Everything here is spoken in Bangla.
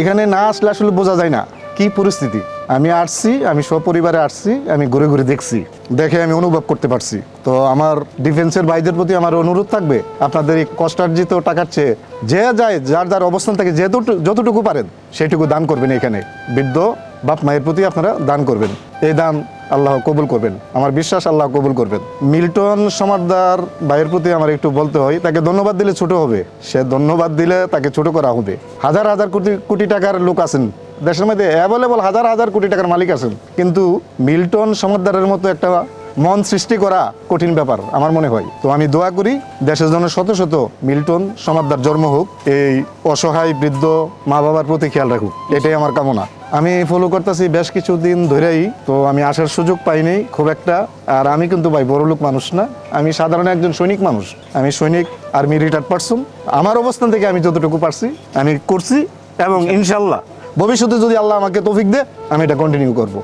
এখানে না আসলে আসলে বোঝা যায় না কি পরিস্থিতি। আমি আসছি, আমি সপরিবারে আসছি, আমি ঘুরে ঘুরে দেখছি, দেখে আমি অনুভব করতে পারছি। তো আমার ডিফেন্সের ভাইদের প্রতি আমার অনুরোধ থাকবে, আপনাদের এই কষ্টার্জিত টাকার চেয়ে যে যায়, যার যার অবস্থান থেকে যেহেতু যতটুকু পারেন, সেটুকু দান করবেন এখানে। বৃদ্ধ বাপ মায়ের প্রতি আপনারা দান করবেন। এই দান আল্লাহ কবুল করবেন। আমার বিশ্বাস আল্লাহ কবুল করবেন। মিল্টন সমারদার ভাইয়ের প্রতি আমার একটু বলতে হয়, তাকে ধন্যবাদ দিলে ছোট হবে। সে ধন্যবাদ দিলে তাকে ছোট করা হবে। হাজার হাজার কোটি কোটি টাকার লোক আছেন। দেশের মধ্যে অ্যাভেলেবল হাজার হাজার কোটি টাকার মালিক আছেন। কিন্তু মিল্টন সমারদারের মতো একটা মন সৃষ্টি করা কঠিন ব্যাপার আমার মনে হয়। তো আমি দোয়া করি দেশের জন্য শত শত মিল্টন সমাদদার জন্ম হোক এই অসহায় বৃদ্ধ মা বাবার প্রতি খেয়াল রাখুক। এটাই আমার কামনা। আমি ফলো করতেছি বেশ কিছুদিন ধরেই তো আমি আসার সুযোগ পাইনি খুব একটা আর আমি কিন্তু ভাই বড় লোক মানুষ না। আমি সাধারণ একজন সৈনিক মানুষ। আমি সৈনিক আর্মি রিটায়ার্ড পারসন আমার অবস্থান থেকে আমি যতটুকু পারছি আমি করছি এবং ইনশাল্লাহ ভবিষ্যতে যদি আল্লাহ আমাকে তৌফিক দে আমি এটা কন্টিনিউ করব।